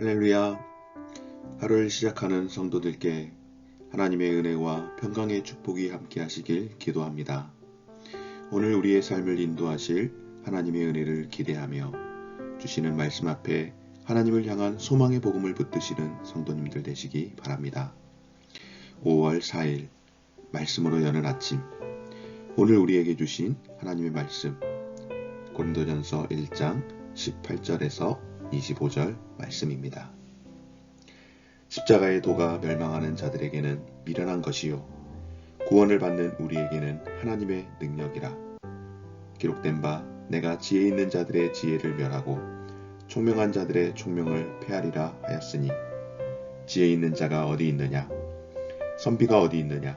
할렐루야. 하루를 시작하는 성도들께 하나님의 은혜와 평강의 축복이 함께 하시길 기도합니다. 오늘 우리의 삶을 인도하실 하나님의 은혜를 기대하며 주시는 말씀 앞에 하나님을 향한 소망의 복음을 붙드시는 성도님들 되시기 바랍니다. 5월 4일 말씀으로 여는 아침 오늘 우리에게 주신 하나님의 말씀 고린도전서 1장 18절에서 25절 말씀입니다. 십자가의 도가 멸망하는 자들에게는 미련한 것이요 구원을 받는 우리에게는 하나님의 능력이라. 기록된 바 내가 지혜 있는 자들의 지혜를 멸하고 총명한 자들의 총명을 폐하리라 하였으니 지혜 있는 자가 어디 있느냐? 선비가 어디 있느냐?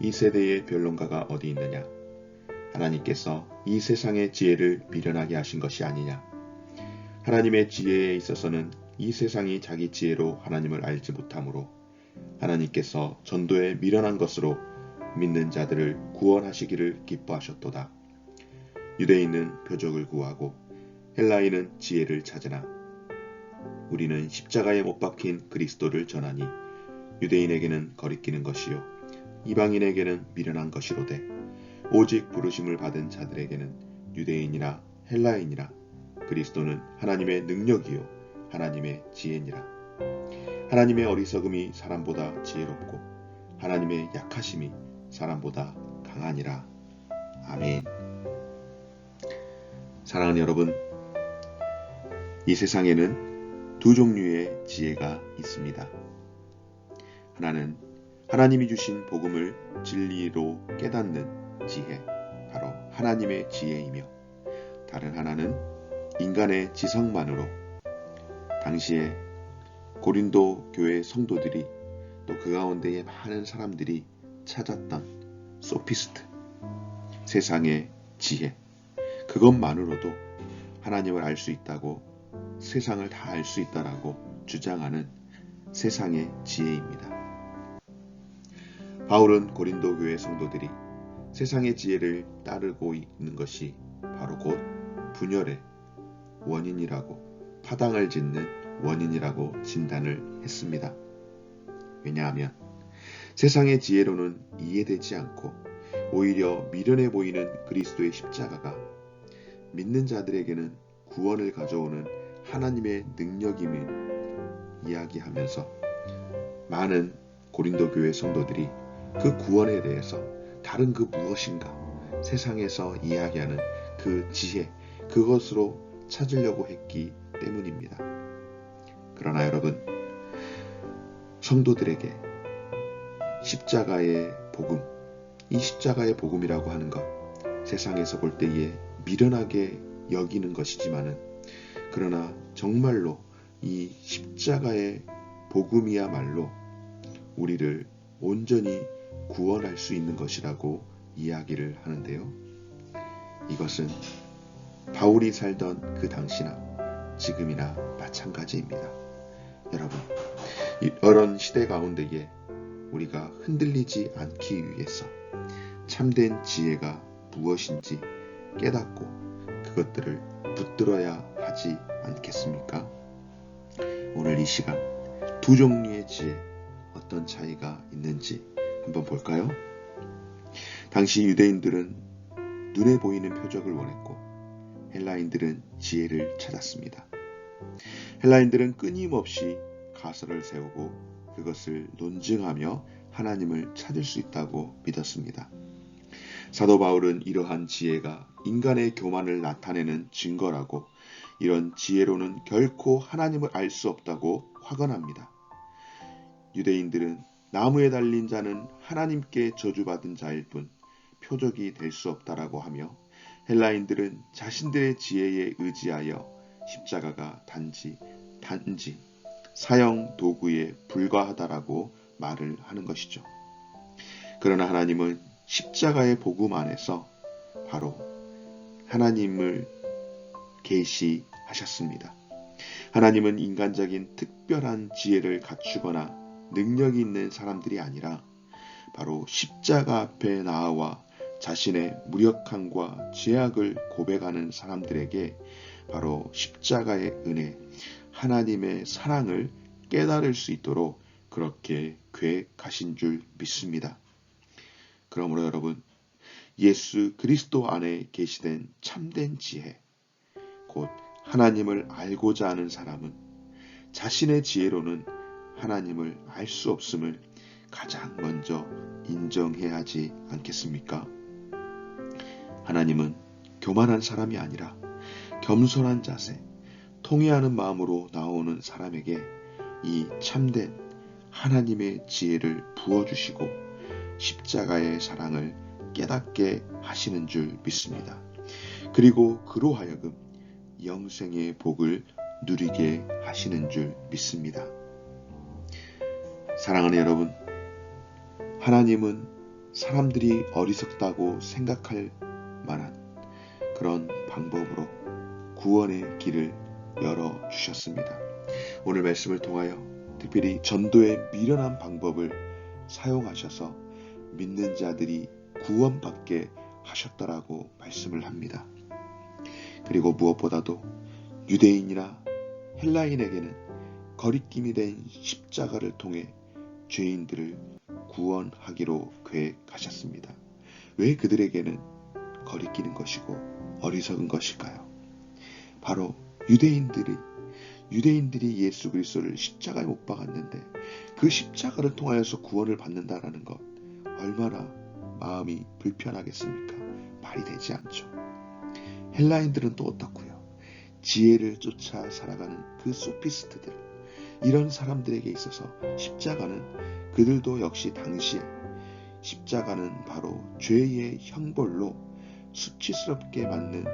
이 세대의 변론가가 어디 있느냐? 하나님께서 이 세상의 지혜를 미련하게 하신 것이 아니냐 하나님의 지혜에 있어서는 이 세상이 자기 지혜로 하나님을 알지 못하므로 하나님께서 전도에 미련한 것으로 믿는 자들을 구원하시기를 기뻐하셨도다. 유대인은 표적을 구하고 헬라인은 지혜를 찾으나 우리는 십자가에 못 박힌 그리스도를 전하니 유대인에게는 거리끼는 것이요 이방인에게는 미련한 것이로되 오직 부르심을 받은 자들에게는 유대인이나 헬라인이라 그리스도는 하나님의 능력이요 하나님의 지혜니라. 하나님의 어리석음이 사람보다 지혜롭고 하나님의 약하심이 사람보다 강하니라. 아멘. 사랑하는 여러분, 이 세상에는 두 종류의 지혜가 있습니다. 하나는 하나님이 주신 복음을 진리로 깨닫는 지혜, 바로 하나님의 지혜이며 다른 하나는 인간의 지성만으로 당시에 고린도 교회 성도들이 또 그 가운데에 많은 사람들이 찾았던 소피스트, 세상의 지혜, 그것만으로도 하나님을 알 수 있다고 세상을 다 알 수 있다라고 주장하는 세상의 지혜입니다. 바울은 고린도 교회 성도들이 세상의 지혜를 따르고 있는 것이 바로 곧 분열의 원인이라고 파당을 짓는 원인이라고 진단을 했습니다. 왜냐하면 세상의 지혜로는 이해되지 않고 오히려 미련해 보이는 그리스도의 십자가가 믿는 자들에게는 구원을 가져오는 하나님의 능력임을 이야기하면서 많은 고린도 교회 성도들이 그 구원에 대해서 다른 그 무엇인가 세상에서 이야기하는 그 지혜 그것으로 찾으려고 했기 때문입니다. 그러나 여러분, 성도들에게 십자가의 복음, 이 십자가의 복음이라고 하는 것, 세상에서 볼 때에 미련하게 여기는 것이지만은, 그러나 정말로 이 십자가의 복음이야말로 우리를 온전히 구원할 수 있는 것이라고 이야기를 하는데요. 이것은 바울이 살던 그 당시나 지금이나 마찬가지입니다. 여러분, 이런 시대 가운데에 우리가 흔들리지 않기 위해서 참된 지혜가 무엇인지 깨닫고 그것들을 붙들어야 하지 않겠습니까? 오늘 이 시간 두 종류의 지혜 어떤 차이가 있는지 한번 볼까요? 당시 유대인들은 눈에 보이는 표적을 원했고 헬라인들은 지혜를 찾았습니다. 헬라인들은 끊임없이 가설을 세우고 그것을 논증하며 하나님을 찾을 수 있다고 믿었습니다. 사도 바울은 이러한 지혜가 인간의 교만을 나타내는 증거라고 이런 지혜로는 결코 하나님을 알 수 없다고 화건합니다. 유대인들은 나무에 달린 자는 하나님께 저주받은 자일 뿐 표적이 될 수 없다라고 하며 헬라인들은 자신들의 지혜에 의지하여 십자가가 단지 단지 사형 도구에 불과하다라고 말을 하는 것이죠. 그러나 하나님은 십자가의 복음 안에서 바로 하나님을 계시하셨습니다. 하나님은 인간적인 특별한 지혜를 갖추거나 능력이 있는 사람들이 아니라 바로 십자가 앞에 나와 자신의 무력함과 죄악을 고백하는 사람들에게 바로 십자가의 은혜, 하나님의 사랑을 깨달을 수 있도록 그렇게 계획하신 줄 믿습니다. 그러므로 여러분, 예수 그리스도 안에 계시된 참된 지혜, 곧 하나님을 알고자 하는 사람은 자신의 지혜로는 하나님을 알 수 없음을 가장 먼저 인정해야 하지 않겠습니까? 하나님은 교만한 사람이 아니라 겸손한 자세, 통회하는 마음으로 나오는 사람에게 이 참된 하나님의 지혜를 부어주시고 십자가의 사랑을 깨닫게 하시는 줄 믿습니다. 그리고 그로 하여금 영생의 복을 누리게 하시는 줄 믿습니다. 사랑하는 여러분, 하나님은 사람들이 어리석다고 생각할 만한 그런 방법으로 구원의 길을 열어 주셨습니다. 오늘 말씀을 통하여 특별히 전도의 미련한 방법을 사용하셔서 믿는 자들이 구원받게 하셨다라고 말씀을 합니다. 그리고 무엇보다도 유대인이나 헬라인에게는 거리낌이 된 십자가를 통해 죄인들을 구원하기로 계획하셨습니다. 왜 그들에게는 거리끼는 것이고 어리석은 것일까요? 바로 유대인들이 유대인들이 예수 그리스도를 십자가에 못 박았는데 그 십자가를 통하여서 구원을 받는다라는 것 얼마나 마음이 불편하겠습니까? 말이 되지 않죠. 헬라인들은 또 어떻고요? 지혜를 쫓아 살아가는 그 소피스트들 이런 사람들에게 있어서 십자가는 그들도 역시 당시에 십자가는 바로 죄의 형벌로 수치스럽게 맞는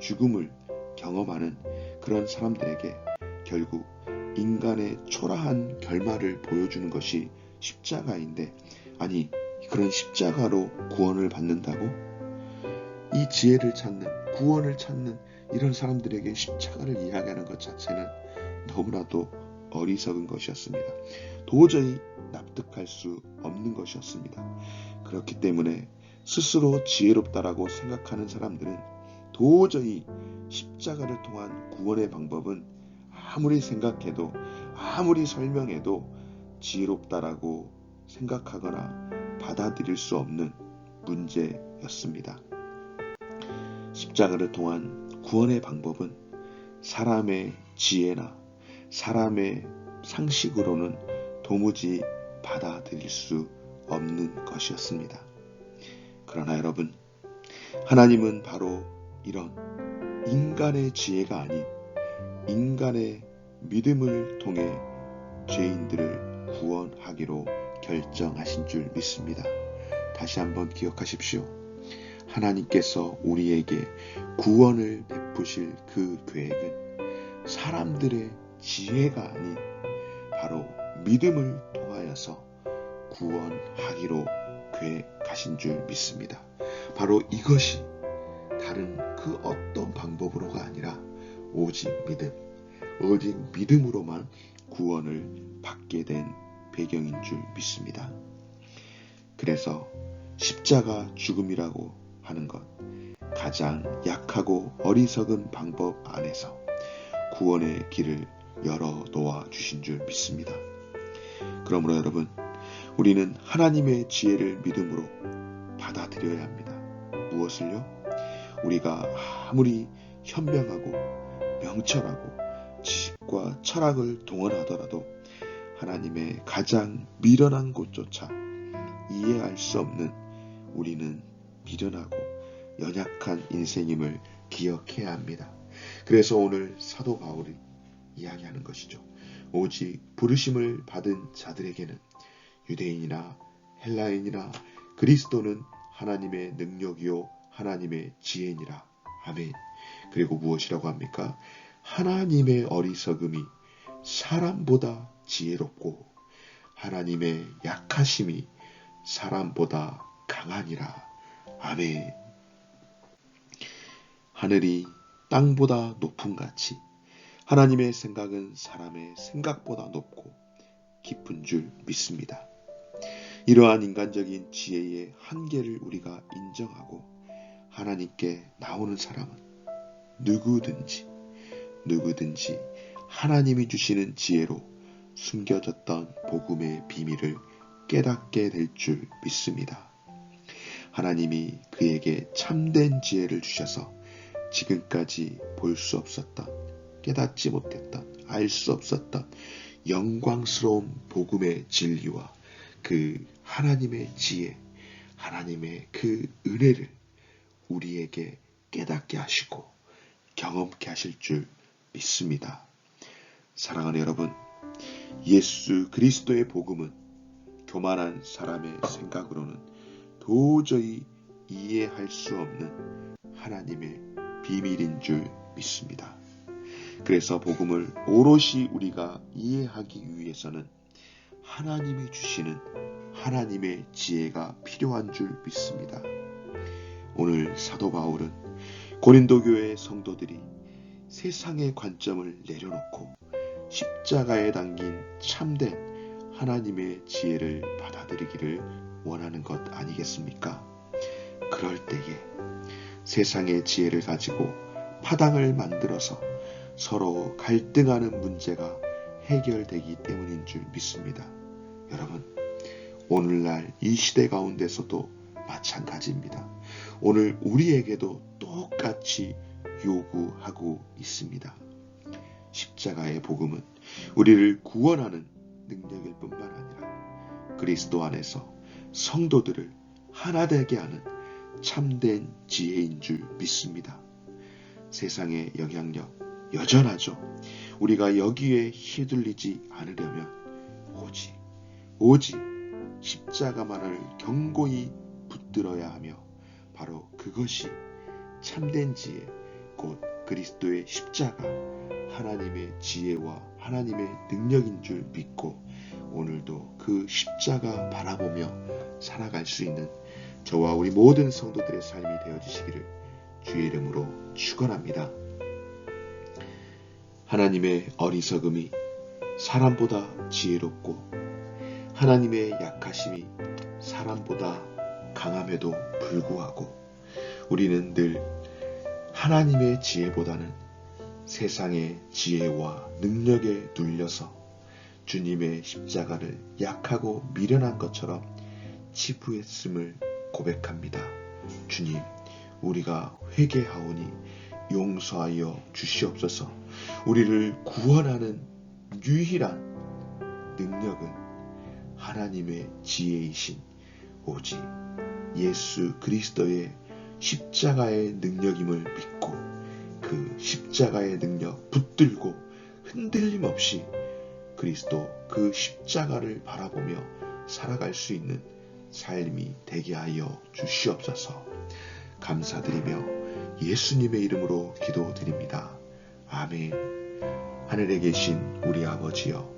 죽음을 경험하는 그런 사람들에게 결국 인간의 초라한 결말을 보여주는 것이 십자가인데 아니 그런 십자가로 구원을 받는다고? 이 지혜를 찾는 구원을 찾는 이런 사람들에게 십자가를 이야기하는 것 자체는 너무나도 어리석은 것이었습니다. 도저히 납득할 수 없는 것이었습니다. 그렇기 때문에 스스로 지혜롭다라고 생각하는 사람들은 도저히 십자가를 통한 구원의 방법은 아무리 생각해도 아무리 설명해도 지혜롭다라고 생각하거나 받아들일 수 없는 문제였습니다. 십자가를 통한 구원의 방법은 사람의 지혜나 사람의 상식으로는 도무지 받아들일 수 없는 것이었습니다. 그러나 여러분, 하나님은 바로 이런 인간의 지혜가 아닌 인간의 믿음을 통해 죄인들을 구원하기로 결정하신 줄 믿습니다. 다시 한번 기억하십시오. 하나님께서 우리에게 구원을 베푸실 그 계획은 사람들의 지혜가 아닌 바로 믿음을 통하여서 구원하기로 계획하신 줄 믿습니다. 바로 이것이 다른 그 어떤 방법으로가 아니라 오직 믿음, 오직 믿음으로만 구원을 받게 된 배경인 줄 믿습니다. 그래서 십자가 죽음이라고 하는 것, 가장 약하고 어리석은 방법 안에서 구원의 길을 열어 놓아 주신 줄 믿습니다. 그러므로 여러분, 우리는 하나님의 지혜를 믿음으로 받아들여야 합니다. 무엇을요? 우리가 아무리 현명하고 명철하고 지식과 철학을 동원하더라도 하나님의 가장 미련한 곳조차 이해할 수 없는 우리는 미련하고 연약한 인생임을 기억해야 합니다. 그래서 오늘 사도 바울이 이야기하는 것이죠. 오직 부르심을 받은 자들에게는 유대인이나 헬라인이나 그리스도는 하나님의 능력이요 하나님의 지혜니라. 아멘. 그리고 무엇이라고 합니까? 하나님의 어리석음이 사람보다 지혜롭고 하나님의 약하심이 사람보다 강하니라. 아멘. 하늘이 땅보다 높은 같이 하나님의 생각은 사람의 생각보다 높고 깊은 줄 믿습니다. 이러한 인간적인 지혜의 한계를 우리가 인정하고 하나님께 나오는 사람은 누구든지 누구든지 하나님이 주시는 지혜로 숨겨졌던 복음의 비밀을 깨닫게 될 줄 믿습니다. 하나님이 그에게 참된 지혜를 주셔서 지금까지 볼 수 없었던, 깨닫지 못했던, 알 수 없었던 영광스러운 복음의 진리와 그 하나님의 지혜, 하나님의 그 은혜를 우리에게 깨닫게 하시고 경험케 하실 줄 믿습니다. 사랑하는 여러분, 예수 그리스도의 복음은 교만한 사람의 생각으로는 도저히 이해할 수 없는 하나님의 비밀인 줄 믿습니다. 그래서 복음을 오롯이 우리가 이해하기 위해서는 하나님이 주시는 하나님의 지혜가 필요한 줄 믿습니다. 오늘 사도 바울은 고린도 교회 성도들이 세상의 관점을 내려놓고 십자가에 담긴 참된 하나님의 지혜를 받아들이기를 원하는 것 아니겠습니까? 그럴 때에 세상의 지혜를 가지고 파당을 만들어서 서로 갈등하는 문제가 해결되기 때문인 줄 믿습니다. 여러분, 오늘날 이 시대 가운데서도 마찬가지입니다. 오늘 우리에게도 똑같이 요구하고 있습니다. 십자가의 복음은 우리를 구원하는 능력일 뿐만 아니라 그리스도 안에서 성도들을 하나 되게 하는 참된 지혜인 줄 믿습니다. 세상의 영향력 여전하죠. 우리가 여기에 휘둘리지 않으려면 오직 오직 십자가만을 경고히 붙들어야 하며 바로 그것이 참된 지혜 곧 그리스도의 십자가 하나님의 지혜와 하나님의 능력인 줄 믿고 오늘도 그 십자가 바라보며 살아갈 수 있는 저와 우리 모든 성도들의 삶이 되어지시기를 주의 이름으로 축원합니다. 하나님의 어리석음이 사람보다 지혜롭고 하나님의 약하심이 사람보다 강함에도 불구하고 우리는 늘 하나님의 지혜보다는 세상의 지혜와 능력에 눌려서 주님의 십자가를 약하고 미련한 것처럼 치부했음을 고백합니다. 주님, 우리가 회개하오니 용서하여 주시옵소서. 우리를 구원하는 유일한 능력은 하나님의 지혜이신 오직 예수 그리스도의 십자가의 능력임을 믿고 그 십자가의 능력 붙들고 흔들림 없이 그리스도 그 십자가를 바라보며 살아갈 수 있는 삶이 되게 하여 주시옵소서 감사드리며 예수님의 이름으로 기도드립니다. 아멘. 하늘에 계신 우리 아버지여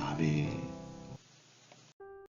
아멘